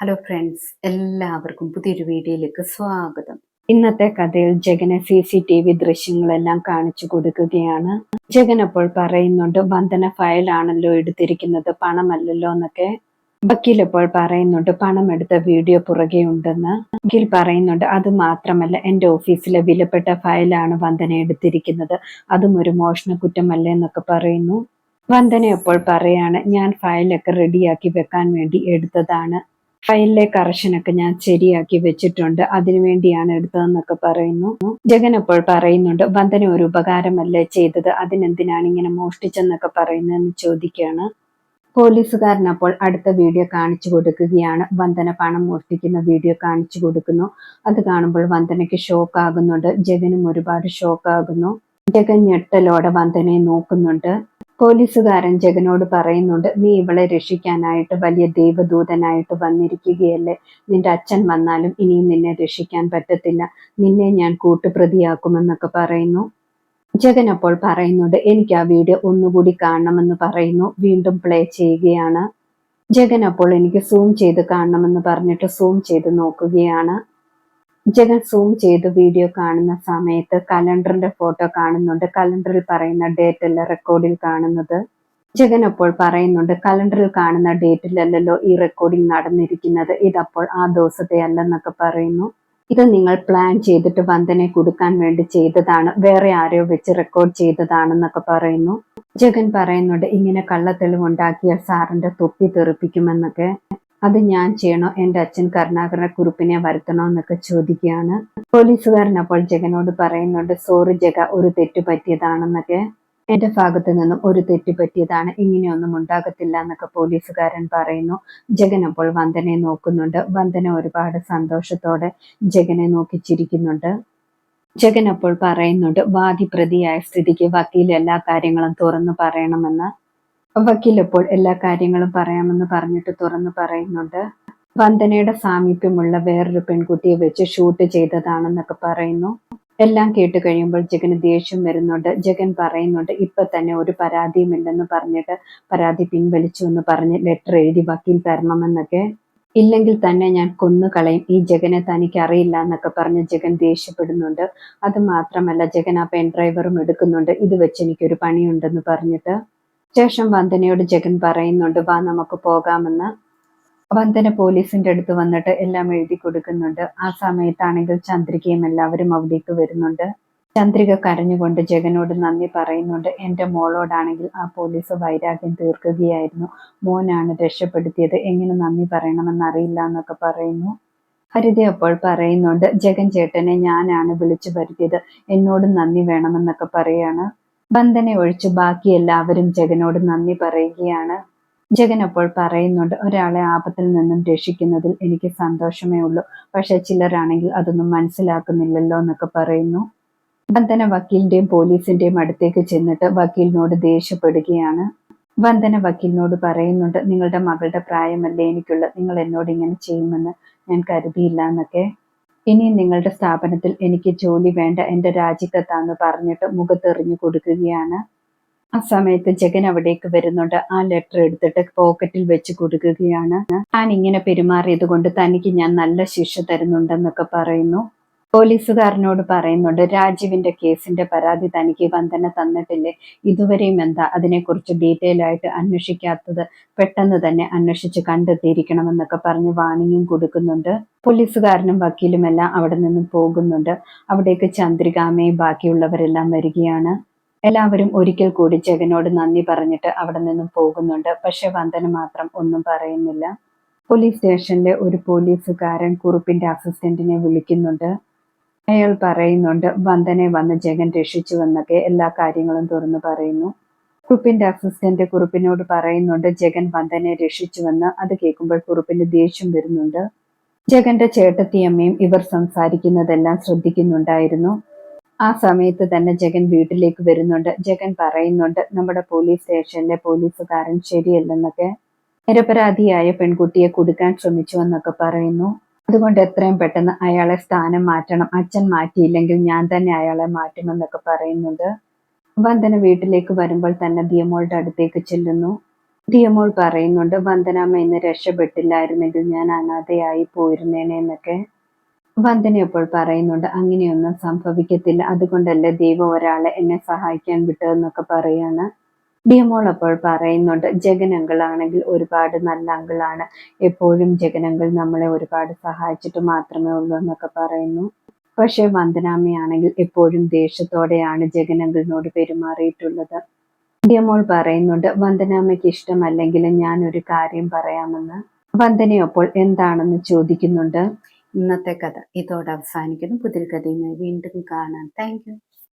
Hello friends എല്ലാവർക്കും പുതിയൊരു വീഡിയോയിലേക്ക് സ്വാഗതം. ഇന്നത്തെ കഥയിൽ ജഗനെ സി സി ടി വി ദൃശ്യങ്ങളെല്ലാം കാണിച്ചു കൊടുക്കുകയാണ്. ജഗൻ അപ്പോൾ പറയുന്നുണ്ട് വന്ദന ആണല്ലോ എടുത്തിരിക്കുന്നത് പണമല്ലല്ലോ എന്നൊക്കെ. വക്കീൽ അപ്പോൾ പറയുന്നുണ്ട് പണം എടുത്ത വീഡിയോ പുറകെ ഉണ്ടെന്ന്. വക്കീൽ പറയുന്നുണ്ട് അത് മാത്രമല്ല എന്റെ ഓഫീസിലെ വിലപ്പെട്ട ഫയലാണ് വന്ദന എടുത്തിരിക്കുന്നത്. അതും ഒരു മോഷണ കുറ്റമല്ലേ എന്നൊക്കെ പറയുന്നു. വന്ദന അപ്പോൾ പറയാണ് ഞാൻ ഫയലൊക്കെ റെഡിയാക്കി വെക്കാൻ വേണ്ടി എടുത്തതാണ്. ഫയലിലെ കറക്ഷനൊക്കെ ഞാൻ ശരിയാക്കി വെച്ചിട്ടുണ്ട്. അതിനു വേണ്ടിയാണ് എടുത്തതെന്നൊക്കെ പറയുന്നു. ജഗൻ അപ്പോൾ പറയുന്നുണ്ട് വന്ദന ഒരു ഉപകാരമല്ലേ ചെയ്തത്? അതിനെന്തിനാണ് ഇങ്ങനെ മോഷ്ടിച്ചെന്നൊക്കെ പറയുന്നതെന്ന് ചോദിക്കുകയാണ്. പോലീസുകാരൻ അപ്പോൾ അടുത്ത വീഡിയോ കാണിച്ചു കൊടുക്കുകയാണ്. വന്ദന പണം മോഷ്ടിക്കുന്ന വീഡിയോ കാണിച്ചു കൊടുക്കുന്നു. അത് കാണുമ്പോൾ വന്ദനയ്ക്ക് ഷോക്ക് ആകുന്നുണ്ട് ജഗനും ഒരുപാട് ഷോക്ക് ആകുന്നു ജഗൻ ഞെട്ടലോടെ വന്ദനയെ നോക്കുന്നുണ്ട്. പോലീസുകാരൻ ജഗനോട് പറയുന്നുണ്ട് നീ ഇവളെ രക്ഷിക്കാനായിട്ട് വലിയ ദേവദൂതനായിട്ട് വന്നിരിക്കുകയല്ലേ? നിന്റെ അച്ഛൻ വന്നാലും ഇനിയും നിന്നെ രക്ഷിക്കാൻ പറ്റത്തില്ല. നിന്നെ ഞാൻ കൂട്ടുപ്രതിയാക്കുമെന്നൊക്കെ പറയുന്നു. ജഗൻ അപ്പോൾ പറയുന്നുണ്ട് എനിക്ക് ആ വീഡിയോ ഒന്നുകൂടി കാണണമെന്ന് പറയുന്നു. വീണ്ടും പ്ലേ ചെയ്യുകയാണ്. ജഗൻ അപ്പോൾ എനിക്ക് സൂം ചെയ്ത് കാണണമെന്ന് പറഞ്ഞിട്ട് സൂം ചെയ്ത് നോക്കുകയാണ്. ജഗൻ സൂം ചെയ്ത് വീഡിയോ കാണുന്ന സമയത്ത് കലണ്ടറിന്റെ ഫോട്ടോ കാണുന്നുണ്ട്. കലണ്ടറിൽ പറയുന്ന ഡേറ്റ് അല്ല റെക്കോർഡിൽ കാണുന്നത്. ജഗൻ അപ്പോൾ പറയുന്നുണ്ട് കലണ്ടറിൽ കാണുന്ന ഡേറ്റിലല്ലല്ലോ ഈ റെക്കോർഡിംഗ് നടന്നിരിക്കുന്നത്. ഇതപ്പോൾ ആ ദിവസത്തെ അല്ലെന്നൊക്കെ പറയുന്നു. ഇത് നിങ്ങൾ പ്ലാൻ ചെയ്തിട്ട് വന്ദനെ കൊടുക്കാൻ വേണ്ടി ചെയ്തതാണ്. വേറെ ആരോ വെച്ച് റെക്കോർഡ് ചെയ്തതാണെന്നൊക്കെ പറയുന്നു. ജഗൻ പറയുന്നുണ്ട് ഇങ്ങനെ കള്ളത്തെളിവുണ്ടാക്കിയാൽ സാറിന്റെ തൊപ്പി തെറിപ്പിക്കുമെന്നൊക്കെ. അത് ഞാൻ ചെയ്യണോ? എന്റെ അച്ഛൻ കരുണാകരന കുറിപ്പിനെ വരുത്തണോ എന്നൊക്കെ ചോദിക്കുകയാണ്. പോലീസുകാരൻ അപ്പോൾ ജഗനോട് പറയുന്നുണ്ട് സോറി ജഗ ഒരു തെറ്റ് പറ്റിയതാണെന്നൊക്കെ. എന്റെ ഭാഗത്ത് നിന്നും ഒരു തെറ്റ് പറ്റിയതാണ്. ഇങ്ങനെയൊന്നും ഉണ്ടാകത്തില്ല എന്നൊക്കെ പോലീസുകാരൻ പറയുന്നു. ജഗൻ അപ്പോൾ വന്ദനെ നോക്കുന്നുണ്ട്. വന്ദന ഒരുപാട് സന്തോഷത്തോടെ ജഗനെ നോക്കി ചിരിക്കുന്നുണ്ട്. ജഗൻ അപ്പോൾ പറയുന്നുണ്ട് വാദി പ്രതിയായ സ്ഥിതിക്ക് വക്കീൽ എല്ലാ കാര്യങ്ങളും തുറന്നു പറയണമെന്ന്. വക്കീൽ എല്ലാ കാര്യങ്ങളും പറയാമെന്ന് പറഞ്ഞിട്ട് തുറന്നു പറയുന്നുണ്ട്. വന്ദനയുടെ സാമീപ്യമുള്ള വേറൊരു പെൺകുട്ടിയെ വെച്ച് ഷൂട്ട് ചെയ്തതാണെന്നൊക്കെ പറയുന്നു. എല്ലാം കേട്ട് കഴിയുമ്പോൾ ജഗന് ദേഷ്യം വരുന്നുണ്ട്. ജഗൻ പറയുന്നുണ്ട് ഇപ്പൊ തന്നെ ഒരു പരാതിയുമില്ലെന്ന് പറഞ്ഞിട്ട് പരാതി പിൻവലിച്ചു എന്ന് പറഞ്ഞ് ലെറ്റർ എഴുതി വക്കീൽ തരണമെന്നൊക്കെ. ഇല്ലെങ്കിൽ തന്നെ ഞാൻ കൊന്നു കളയും. ഈ ജഗനെ തനിക്ക് അറിയില്ല എന്നൊക്കെ പറഞ്ഞ് ജഗൻ ദേഷ്യപ്പെടുന്നുണ്ട്. അത് മാത്രമല്ല ജഗൻ ആ പെൻ ഡ്രൈവറും എടുക്കുന്നുണ്ട്. ഇത് വെച്ച് എനിക്കൊരു പണിയുണ്ടെന്ന് പറഞ്ഞിട്ട്. ശേഷം വന്ദനയോട് ജഗൻ പറയുന്നുണ്ട് വാ നമുക്ക് പോകാമെന്ന്. വന്ദന പോലീസിന്റെ അടുത്ത് വന്നിട്ട് എല്ലാം എഴുതി കൊടുക്കുന്നുണ്ട്. ആ സമയത്താണെങ്കിൽ ചന്ദ്രികയും എല്ലാവരും അവിടേക്ക് വരുന്നുണ്ട്. ചന്ദ്രിക കരഞ്ഞുകൊണ്ട് ജഗനോട് നന്ദി പറയുന്നുണ്ട്. എന്റെ മോളോടാണെങ്കിൽ ആ പോലീസ് വൈരാഗ്യം തീർക്കുകയായിരുന്നു. മോനാണ് രക്ഷപ്പെടുത്തിയത്. എങ്ങനെ നന്ദി പറയണമെന്ന് അറിയില്ല എന്നൊക്കെ പറയുന്നു. ഹരിത അപ്പോൾ പറയുന്നുണ്ട് ജഗൻ ചേട്ടനെ ഞാനാണ് വിളിച്ചു വരുത്തിയത്. എന്നോട് നന്ദി വേണമെന്നൊക്കെ പറയാണ്. ബന്ധനെ ഒഴിച്ച് ബാക്കി എല്ലാവരും ജഗനോട് നന്ദി പറയുകയാണ്. ജഗൻ അപ്പോൾ പറയുന്നുണ്ട് ഒരാളെ ആപത്തിൽ നിന്നും രക്ഷിക്കുന്നതിൽ എനിക്ക് സന്തോഷമേ ഉള്ളൂ. പക്ഷെ ചിലരാണെങ്കിൽ അതൊന്നും മനസ്സിലാക്കുന്നില്ലല്ലോ എന്നൊക്കെ പറയുന്നു. വന്ദന വക്കീലിന്റെയും പോലീസിന്റെയും അടുത്തേക്ക് ചെന്നിട്ട് വക്കീലിനോട് ദേഷ്യപ്പെടുകയാണ്. വന്ദന വക്കീലിനോട് പറയുന്നുണ്ട് നിങ്ങളുടെ മകളുടെ പ്രായമല്ലേ എനിക്കുള്ളത്? നിങ്ങൾ എന്നോട് ഇങ്ങനെ ചെയ്യുമെന്ന് ഞാൻ കരുതിയില്ല എന്നൊക്കെ. ഇനി നിങ്ങളുടെ സ്ഥാപനത്തിൽ എനിക്ക് ജോലി വേണ്ട എന്റെ രാജിക്കത്താന്ന് പറഞ്ഞിട്ട് മുഖത്തെറിഞ്ഞു കൊടുക്കുകയാണ്. ആ സമയത്ത് ജഗൻ അവിടേക്ക് വരുന്നുണ്ട്. ആ ലെറ്റർ എടുത്തിട്ട് പോക്കറ്റിൽ വെച്ച് കൊടുക്കുകയാണ്. ഞാൻ ഇങ്ങനെ പെരുമാറിയത് കൊണ്ട് തനിക്ക് ഞാൻ നല്ല ശിക്ഷ തരുന്നുണ്ടെന്നൊക്കെ പറയുന്നു. പോലീസുകാരനോട് പറയുന്നുണ്ട് രാജീവിന്റെ കേസിന്റെ പരാതി തനിക്ക് വന്ദന തന്നിട്ടില്ലേ? ഇതുവരെയും എന്താ അതിനെക്കുറിച്ച് ഡീറ്റെയിൽ ആയിട്ട് അന്വേഷിക്കാത്തത് പെട്ടെന്ന് തന്നെ അന്വേഷിച്ച് കണ്ടെത്തിയിരിക്കണമെന്നൊക്കെ പറഞ്ഞ് വാണിംഗും കൊടുക്കുന്നുണ്ട്. പോലീസുകാരനും വക്കീലുമെല്ലാം അവിടെ നിന്നും പോകുന്നുണ്ട്. അവിടേക്ക് ചന്ദ്രികാമയും ബാക്കിയുള്ളവരെല്ലാം വരികയാണ്. എല്ലാവരും ഒരിക്കൽ കൂടി ജഗനോട് നന്ദി പറഞ്ഞിട്ട് അവിടെ നിന്നും പോകുന്നുണ്ട്. പക്ഷെ വന്ദന മാത്രം ഒന്നും പറയുന്നില്ല. പോലീസ് സ്റ്റേഷനിലെ ഒരു പോലീസുകാരൻ കുറുപ്പിന്റെ അസിസ്റ്റന്റിനെ വിളിക്കുന്നുണ്ട്. അയാൾ പറയുന്നുണ്ട് വന്ദനെ വന്ന് ജഗൻ രക്ഷിച്ചുവെന്നൊക്കെ എല്ലാ കാര്യങ്ങളും തുറന്നു പറയുന്നു. കുറുപ്പിന്റെ അസിസ്റ്റന്റ് കുറുപ്പിനോട് പറയുന്നുണ്ട് ജഗൻ വന്ദനെ രക്ഷിച്ചുവെന്ന് അത് കേൾക്കുമ്പോൾ കുറുപ്പിന് ദേഷ്യം വരുന്നുണ്ട്. ജഗന്റെ ചേട്ടത്തിയമ്മയും ഇവർ സംസാരിക്കുന്നതെല്ലാം ശ്രദ്ധിക്കുന്നുണ്ടായിരുന്നു. ആ സമയത്ത് തന്നെ ജഗൻ വീട്ടിലേക്ക് വരുന്നുണ്ട്. ജഗൻ പറയുന്നുണ്ട് നമ്മുടെ പോലീസ് സ്റ്റേഷനിലെ പോലീസുകാരൻ ശരിയല്ലെന്നൊക്കെ. നിരപരാധിയായ പെൺകുട്ടിയെ കൊടുക്കാൻ ശ്രമിച്ചു എന്നൊക്കെ പറയുന്നു. അതുകൊണ്ട് എത്രയും പെട്ടെന്ന് അയാളെ സ്ഥാനം മാറ്റണം. അച്ഛൻ മാറ്റിയില്ലെങ്കിൽ ഞാൻ തന്നെ അയാളെ മാറ്റുമെന്നൊക്കെ പറയുന്നുണ്ട്. വന്ദന വീട്ടിലേക്ക് വരുമ്പോൾ തന്നെ ദിയമോളുടെ അടുത്തേക്ക് ചെല്ലുന്നു. ദിയമോൾ പറയുന്നുണ്ട് വന്ദനാമ്മ ഇന്ന് രക്ഷപ്പെട്ടില്ലായിരുന്നെങ്കിൽ ഞാൻ അനാഥയായി പോയിരുന്നേനെ എന്നൊക്കെ. വന്ദന ഇപ്പോൾ പറയുന്നുണ്ട് അങ്ങനെയൊന്നും സംഭവിക്കത്തില്ല. അതുകൊണ്ടല്ലേ ദൈവം ഒരാളെ എന്നെ സഹായിക്കാൻ വിട്ടതെന്നൊക്കെ പറയാണ്. ഡിയമോൾ അപ്പോൾ പറയുന്നുണ്ട് ജഗൻ ആണെങ്കിൽ ഒരുപാട് നല്ല അങ്കിളാണ്. എപ്പോഴും ജഗൻ നമ്മളെ ഒരുപാട് സഹായിച്ചിട്ട് മാത്രമേ ഉള്ളൂ എന്നൊക്കെ പറയുന്നു. പക്ഷെ വന്ദനാമ്മയാണെങ്കിൽ എപ്പോഴും ദേഷ്യത്തോടെയാണ് ജഗൻ അങ്കിളിനോട് പെരുമാറിയിട്ടുള്ളത്. ഡിയമോൾ പറയുന്നുണ്ട് വന്ദനാമ്മയ്ക്ക് ഇഷ്ടമല്ലെങ്കിൽ ഞാൻ ഒരു കാര്യം പറയാമെന്ന്. വന്ദനയപ്പോൾ എന്താണെന്ന് ചോദിക്കുന്നുണ്ട്? ഇന്നത്തെ കഥ ഇതോടെ അവസാനിക്കുന്നു. പുതിയ കഥയുമായി വീണ്ടും കാണാം. താങ്ക്